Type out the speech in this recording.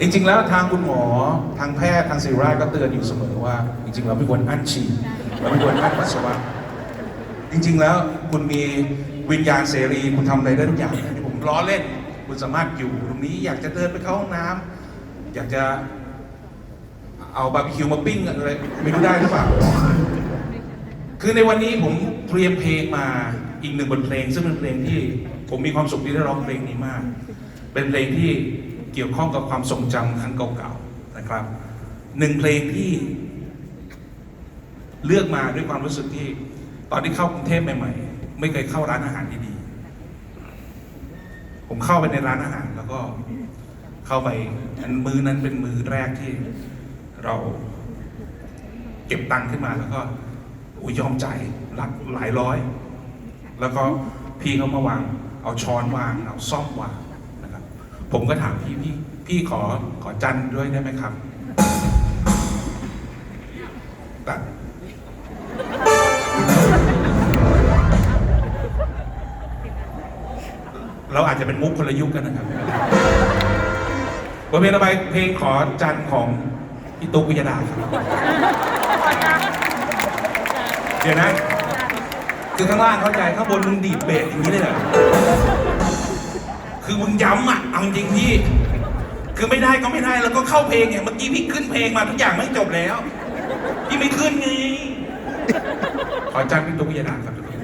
จริงๆ แล้วทางคุณหมอทางแพทย์ทางศิริราชก็เตือนอยู่เสมอว่า จริง ๆ เราไม่ควรอั้นฉี่เราไม่ควรอั้นปัสสาวะจริง ๆ แล้วคุณมีวิญญาณเสรีคุณทำอะไรได้ทุกอย่างที่ผมล้อเล่น คุณสามารถอยู่ตรงนี้อยากจะเดินไปเข้าห้องน้ำอยากจะเอาบาร์บีคิวมาปิ้งอะไรไม่รู้ได้หรือเปล่า คือในวันนี้ผมเตรียมเพลงมาอีกหนึ่งบทเพลง ซึ่งเป็นเพลงที่ผมมีความสุขที่ได้ร้องเพลงนี้มาก เป็นเพลงที่ เกี่ยวข้องกับความทรงจำครั้งเก่าๆนะครับหนึ่งเพลงที่เลือกมาด้วยความรู้สึกที่ ตอนที่เข้ากรุงเทพใหม่ๆ ไม่เคยเข้าร้านอาหารดีๆ ผมเข้าไปในร้านอาหารแล้วก็เข้าไปอันมือนั้นเป็นมือแรกที่เราเก็บตังค์ขึ้นมาแล้วก็อุยยอมจ่ายหลักหลายร้อย แล้วก็พี่เขามาวาง เอาช้อนวาง เอาซ่อมวาง ผมก็ถามพี่พี่พี่ขอขอจันด้วยได้ไหมครับแต่เราอาจจะเป็นมุกคนละยุคกันนะครับบทเพลงต่อไปเพลงขอจันของพี่ตุ๊กวิยดาครับเดี๋ยวนะ คือข้างล่างเข้าใจข้างบนมึงดีดเบสอย่างนี้เลยเหรอ บุญย้ำอะเอาจริงพี่ คือไม่ได้ก็ไม่ได้แล้วก็เข้าเพลงเนี่ยเมื่อกี้พี่ขึ้นเพลงมาทุกอย่างไม่จบแล้ว พี่ไม่ขึ้นไงขอจันพี่ตุ๊กวิยดาครับทุกคน